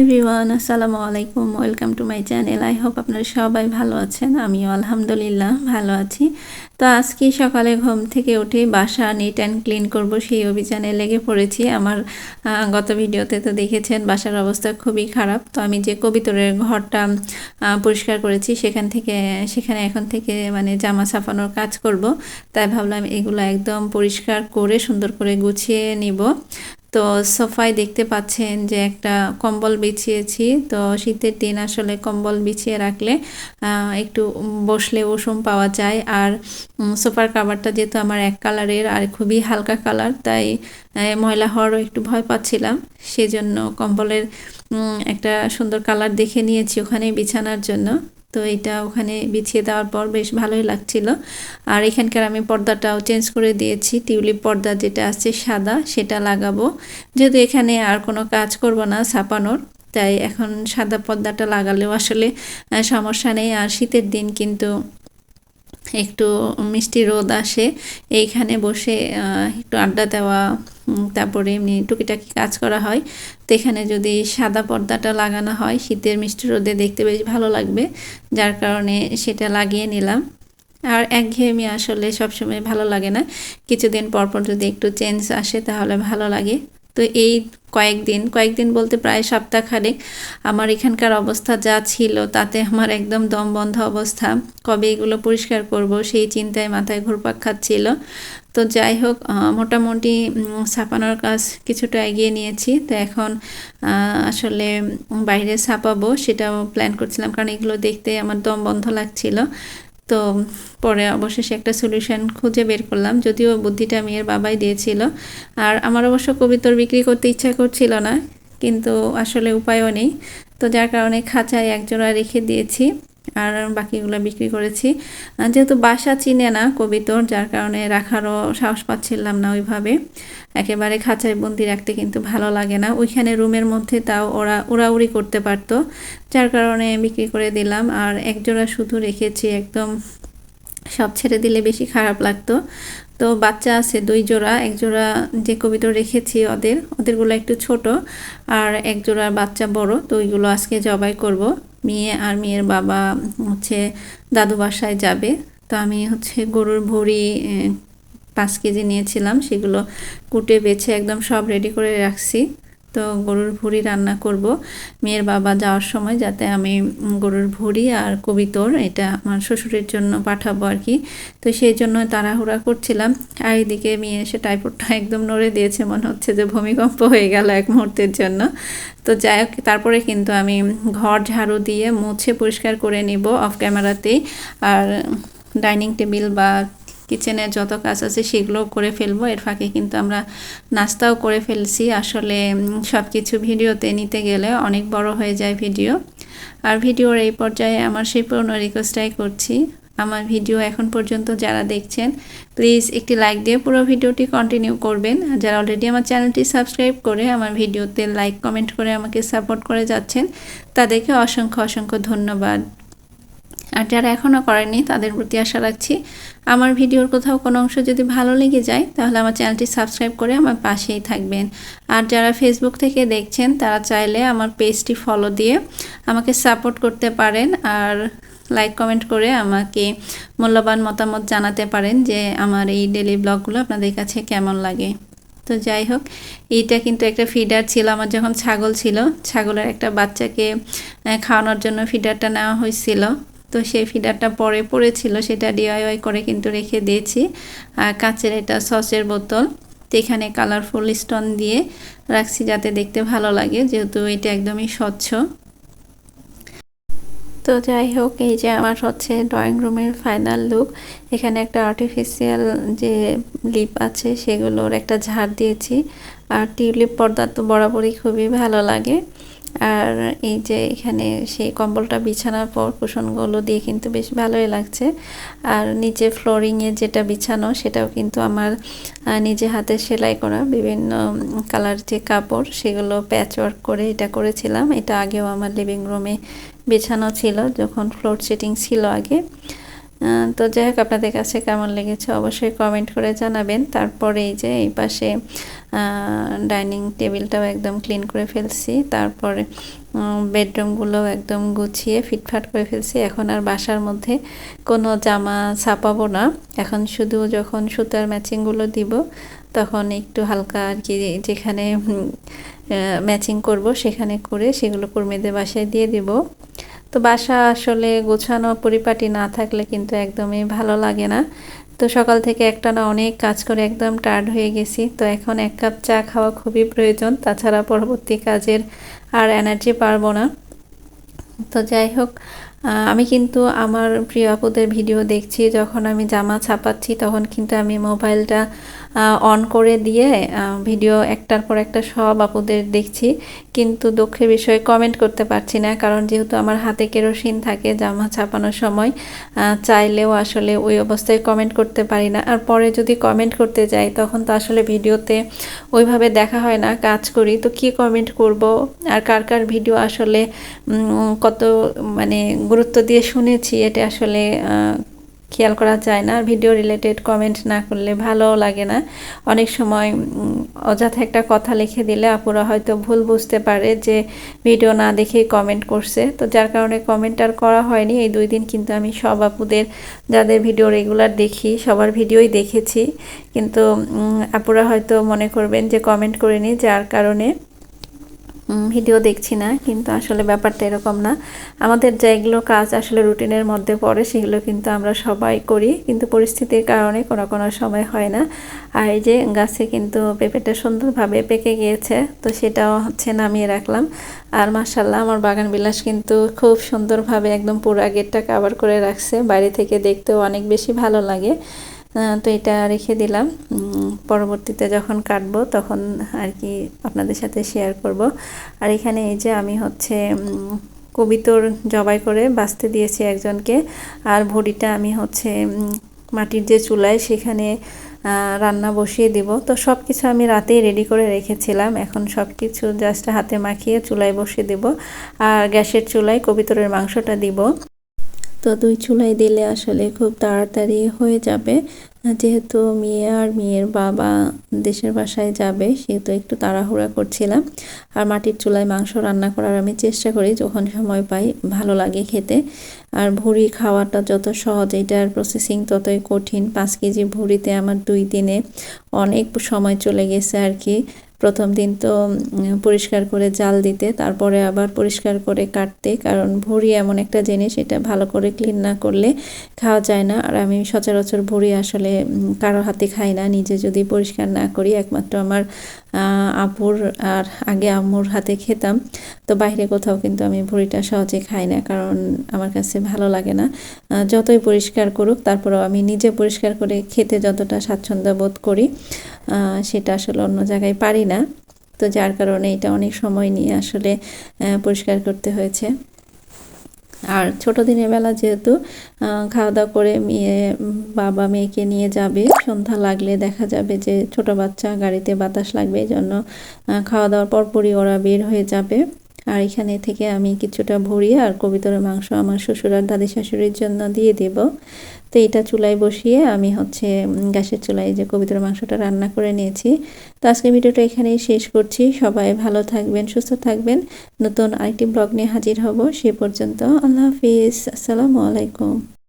Everyone আসসালামু আলাইকুম welcome to my channel I hope আপনারা সবাই ভালো আছেন। আমিও আলহামদুলিল্লাহ ভালো আছি। তো আজকে সকালে ঘুম থেকে উঠে বাসা নিট অ্যান্ড ক্লিন করব সেই অভিযানে লেগে পড়েছি। আমার গত ভিডিওতে তো দেখেছেন, বাসার অবস্থা খুবই খারাপ। তো আমি যে কবিতরের ঘরটা পরিষ্কার করেছি, সেখান থেকে, সেখানে এখন থেকে মানে জামা ছাপানোর কাজ করব। তাই ভাবলাম এগুলো একদম পরিষ্কার করে সুন্দর করে গুছিয়ে নিব। তো সোফায় দেখতে পাচ্ছেন যে একটা কম্বল বিছিয়েছি। তো শীতের দিন আসলে কম্বল বিছিয়ে রাখলে একটু বসলে উষুম পাওয়া যায়। আর সোফার কাভারটা যেহেতু আমার এক কালারের আর খুবই হালকা কালার, তাই ময়লা হওয়ারও একটু ভয় পাচ্ছিলাম। সেজন্য কম্বলের একটা সুন্দর কালার দেখে নিয়েছি ওখানে বিছানার জন্য। তো এটা ওখানে বিছিয়ে দেওয়ার পর বেশ ভালোই লাগছিল। আর এখানকার আমি পর্দাটাও চেঞ্জ করে দিয়েছি। টিউলিপ পর্দা যেটা আছে সাদা, সেটা লাগাবো। যেহেতু এখানে আর কোনো কাজ করব না ছাপানোর, তাই এখন সাদা পর্দাটা লাগালেও আসলে সমস্যা নেই। আর শীতের দিন কিন্তু একটু মিষ্টি রোদ আসে। এইখানে বসে একটু আড্ডা দেওয়া তারপরে এমনি টুকিটাকি কাজ করা হয়। তো এখানে যদি সাদা পর্দাটা লাগানো হয়, শীতের মিষ্টি রোদে দেখতে বেশ ভালো লাগবে, যার কারণে সেটা লাগিয়ে নিলাম। আর একঘেয়েমি আসলে সবসময় ভালো লাগে না। কিছুদিন পর পর যদি একটু চেঞ্জ আসে, তাহলে ভালো লাগে। তো এই কয়েকদিন কয়েকদিন বলতে প্রায় সপ্তাহখানেক আমার এখানকার অবস্থা যা ছিল, তাতে আমার একদম দম বন্ধ অবস্থা। কবে এগুলো পরিষ্কার করব, সেই চিন্তায় মাথায় ঘুরপাক খাচ্ছিল। তো যাই হোক মোটামুটি ছাপানোর কাজ কিছুটা এগিয়ে নিয়েছি। তো এখন আসলে বাইরে ছাপাবো সেটাও প্ল্যান করছিলাম, কারণ এগুলো দেখতে আমার দম বন্ধ লাগছিল। তো পরে অবশেষে একটা সলিউশন খুঁজে বের করলাম, যদিও বুদ্ধিটা মেয়ের বাবাই দিয়েছিল। আর আমার অবশ্য কবিতর বিক্রি করতে ইচ্ছা করছিল না, কিন্তু আসলে উপায়ও নেই। তো যার কারণে খাঁচায় একজোড়া রেখে দিয়েছি। আর বাকিগুলো বিক্রি করেছি। যেহেতু বাসা চিনে না কবিতর যার কারণে রাখারও সাহস পাচ্ছিলাম না ওইভাবে। একেবারে খাঁচায় বন্দি রাখতে কিন্তু ভালো লাগে না। ওইখানে রুমের মধ্যে তাও ওরা উড়াউড়ি করতে পারতো, যার কারণে বিক্রি করে দিলাম। আর একজোড়া শুধু রেখেছি, একদম সব ছেড়ে দিলে বেশি খারাপ লাগতো। তো বাচ্চা আছে দুই জোড়া এক জোড়া যে কবিতা রেখেছি ওদের, ওদেরগুলো একটু ছোট, আর এক জোড়ার বাচ্চা বড়, তো ওইগুলো আজকে জবাই করব। মেয়ে আর মেয়ের বাবা হচ্ছে দাদু বাসায় যাবে। তো আমি হচ্ছে গরুর ভরি পাঁচ কেজি নিয়েছিলাম, সেগুলো কুটে বেছে একদম সব রেডি করে রাখছি। তো গরুর ভুঁড়ি রান্না করব। মেয়ের বাবা যাওয়ার সময় যাতে আমি গরুর ভুঁড়ি আর কবিতর এটা আমার শ্বশুরের জন্য পাঠাবো আর কি। তো সেই জন্য তাড়াহুড়া করছিলাম। আর এদিকে মেয়ে এসে টাইপডটা একদম নড়ে দিয়েছে, মনে হচ্ছে যে ভূমিকম্প হয়ে গেল এক মুহূর্তের জন্য। তো যাই হোক, তারপরে কিন্তু আমি ঘর ঝাড়ু দিয়ে মুছে পরিষ্কার করে নিব অফ ক্যামেরাতেই আর ডাইনিং টেবিল বা কিচেনের যত কাজ আছে সেগুলোও করে ফেলব। এর ফাঁকে কিন্তু আমরা নাস্তাও করে ফেলছি। আসলে সব কিছু ভিডিওতে নিতে গেলে অনেক বড় হয়ে যায় ভিডিও। আর ভিডিওর এই পর্যায়ে আমার সেই পুরনো রিকোয়েস্টটাই করছি। আমার ভিডিও এখন পর্যন্ত যারা দেখছেন প্লিজ একটি লাইক দিয়ে পুরো ভিডিওটি কন্টিনিউ করবেন। আর যারা অলরেডি আমার চ্যানেলটি সাবস্ক্রাইব করে আমার ভিডিওতে লাইক কমেন্ট করে আমাকে সাপোর্ট করে যাচ্ছেন, তাদেরকে অসংখ্য অসংখ্য ধন্যবাদ। আর যারা এখনও করেনি তাদের প্রতি আশা রাখছি আমার ভিডিওর কোথাও কোনো অংশ যদি ভালো লেগে যায়, তাহলে আমার চ্যানেলটি সাবস্ক্রাইব করে আমার পাশেই থাকবেন। আর যারা ফেসবুক থেকে দেখছেন, তারা চাইলে আমার পেজটি ফলো দিয়ে আমাকে সাপোর্ট করতে পারেন আর লাইক কমেন্ট করে আমাকে মূল্যবান মতামত জানাতে পারেন যে আমার এই ডেলি ব্লগগুলো আপনাদের কাছে কেমন লাগে। তো যাই হোক, এইটা কিন্তু একটা ফিডার ছিল, আমার যখন ছাগল ছিল, ছাগলের একটা বাচ্চাকে খাওয়ানোর জন্য ফিডারটা নেওয়া হয়েছিল। তো সেই ফিডারটা পরে পড়েছিল, সেটা ডিআইওয়াই করে কিন্তু রেখে দিয়েছি। আর কাচের এটা সসের বোতল, তো এখানে কালারফুল স্টোন দিয়ে রাখছি যাতে দেখতে ভালো লাগে, যেহেতু এটা একদমই স্বচ্ছ। তো যাই হোক, এই যে আমার হচ্ছে ড্রয়িং রুমের ফাইনাল লুক এখানে একটা আর্টিফিশিয়াল যে লিপ আছে, সেগুলোর একটা ঝাড় দিয়েছি। আর টিউলিপ পর্দা তো বরাবরই খুবই ভালো লাগে। আর এই যে এখানে সেই কম্বলটা বিছানার পর কুশনগুলো দিয়ে কিন্তু বেশ ভালোই লাগছে। আর নিচে ফ্লোরিংয়ে যেটা বিছানো, সেটাও কিন্তু আমার নিজে হাতে সেলাই করা বিভিন্ন কালার যে কাপড়, সেগুলো প্যাচ ওয়ার্ক করে এটা করেছিলাম। এটা আগেও আমার লিভিং রুমে বিছানো ছিল, যখন ফ্লোর সেটিং ছিল আগে। তো যাই হোক, আপনাদের কাছে কেমন লেগেছে অবশ্যই কমেন্ট করে জানাবেন। তারপরে এই যে এই পাশে ডাইনিং টেবিলটাও একদম ক্লিন করে ফেলছি। তারপরে বেডরুমগুলো একদম গুছিয়ে ফিটফাট করে ফেলছি। এখন আর বাসার মধ্যে কোনো জামা ছাপাবো না। এখন শুধু যখন সুতার ম্যাচিংগুলো দিব, তখন একটু হালকা আর কি যেখানে ম্যাচিং করব, সেখানে করে সেগুলো কর্মীদের বাসায় দিয়ে দিব। তো বাসা আসলে গোছানো পরিপাটি না থাকলে কিন্তু একদমই ভালো লাগে না। তো সকাল থেকে একটা না অনেক কাজ করে একদম টায়ার্ড হয়ে গেছি। তো এখন এক কাপ চা খাওয়া খুবই প্রয়োজন, তাছাড়া পরবর্তী কাজের আর এনার্জি পারব না। তো যাই হোক আমি কিন্তু আমার প্রিয় আপুদের ভিডিও দেখছি, যখন আমি জামা ছাপাচ্ছি তখন কিন্তু আমি মোবাইলটা অন করে দিয়ে ভিডিও একটার পর একটা সব আপুদের দেখছি। কিন্তু দুঃখের বিষয়ে কমেন্ট করতে পারছি না, কারণ যেহেতু আমার হাতে কেরোসিন থাকে, জামা ছাপানোর সময় চাইলেও আসলে ওই অবস্থায় কমেন্ট করতে পারি না। আর পরে যদি কমেন্ট করতে যাই, তখন তো আসলে ভিডিওতে ওইভাবে দেখা হয় না, কাজ করি। তো কি কমেন্ট করব? আর কার কার ভিডিও আসলে কত মানে গুরুত্ব দিয়ে শুনেছি, এটা আসলে খেয়াল করা যায় না ভিডিও রিলেটেড কমেন্ট না করলে ভালো লাগে না। অনেক সময় অযথা একটা কথা লিখে দিলে আপুরা হয়তো ভুল বুঝতে পারে যে ভিডিও না দেখেই কমেন্ট করছে। তো যার কারণে কমেন্ট আর করা হয়নি। এই দুই দিন কিন্তু আমি সব আপুদের, যাদের ভিডিও রেগুলার দেখি, সবার ভিডিওই দেখেছি। কিন্তু আপুরা হয়তো মনে করবেন যে কমেন্ট করিনি, যার কারণে ভিডিও দেখছি না, কিন্তু আসলে ব্যাপারটা এরকম না। আমাদের যেগুলো কাজ আসলে রুটিনের মধ্যে পড়ে, সেগুলো কিন্তু আমরা সবাই করি, কিন্তু পরিস্থিতির কারণে কোনো কোনো সময় হয় না। আর এই যে গাছে কিন্তু পেঁপেটা সুন্দরভাবে পেকে গিয়েছে, তো সেটাও হচ্ছে নামিয়ে রাখলাম। আর মাসাল্লাহ আমার বাগান বিলাস কিন্তু খুব সুন্দরভাবে একদম পুরা গেটটা কাভার করে রাখছে, বাইরে থেকে দেখতেও অনেক বেশি ভালো লাগে। তো এটা রেখে দিলাম। পরবর্তীতে যখন কাটবো তখন আর কি আপনাদের সাথে শেয়ার করব। আর এখানে এই যে আমি হচ্ছে কবিতর জবাই করে বাঁচতে দিয়েছি একজনকে। আর ভড়িটা আমি হচ্ছে মাটির যে চুলায় সেখানে রান্না বসিয়ে দিব। তো সব কিছু আমি রাতেই রেডি করে রেখেছিলাম। এখন সব কিছু জাস্ট হাতে মাখিয়ে চুলায় বসিয়ে দিব। আর গ্যাসের চুলায় কবিতরের মাংসটা দিব। তো দুই চুলাই দিলে আসলে খুব তাড়াতাড়ি হয়ে যাবে। যেহেতু মেয়ে আর মেয়ের বাবা দেশের বাসায় যাবে, সেহেতু একটু তাড়াহুড়া করছিলাম। আর মাটির চুলায় মাংস রান্না করার আমি চেষ্টা করি, যখন সময় পাই, ভালো লাগে খেতে। আর ভুড়ি খাওয়াটা যত সহজ এটার প্রসেসিং ততই কঠিন। পাঁচ কেজি ভুড়িতে আমার দুই দিনে অনেক সময় চলে গেছে আর কি। প্রথম দিন তো পরিষ্কার করে জাল দিতে, তারপরে আবার পরিষ্কার করে কাটতে, কারণ ভুঁড়ি এমন একটা জিনিস, এটা ভালো করে ক্লিন না করলে খাওয়া যায় না। আর আমি সচরাচর ভুঁড়ি আসলে কারও হাতে খাই না, নিজে যদি পরিষ্কার না করি, একমাত্র আমার আপুর আর আগে আম্মুর হাতে খেতাম। তো বাইরে কোথাও কিন্তু আমি ভুড়িটা সহজে খাই না, কারণ আমার কাছে ভালো লাগে না। যতই পরিষ্কার করুক, তারপরেও আমি নিজে পরিষ্কার করে খেতে যতটা স্বাচ্ছন্দ্য বোধ করি সেটা আসলে অন্য জায়গায় পারি না। তো যার কারণে এটা অনেক সময় নিয়ে আসলে পরিষ্কার করতে হয়েছে। আর ছোট দিনের বেলা যেহেতু খাওয়া দাওয়া করে মেয়ে, বাবা মেয়েকে নিয়ে যাবে, সন্ধ্যা লাগলে দেখা যাবে যে ছোট বাচ্চা গাড়িতে বাতাস লাগবে, এই জন্য খাওয়া দাওয়ার পরপরই ওরা বের হয়ে যাবে। আর এখানে থেকে আমি কিছুটা ভরিয়ে আর কবিতর মাংস আমার শ্বশুর আর দাদি শাশুড়ির জন্য দিয়ে দেব। তো এটা চুলায় বসিয়ে আমি হচ্ছে গ্যাসের চুলায় যে কবিতর মাংসটা রান্না করে নিয়েছি। তো আজকে ভিডিওটা এখানেই শেষ করছি। সবাই ভালো থাকবেন, সুস্থ থাকবেন। নতুন আরেকটি ব্লগ নিয়ে হাজির হব সে পর্যন্ত। আল্লাহ হাফিজ। আসসালামু আলাইকুম।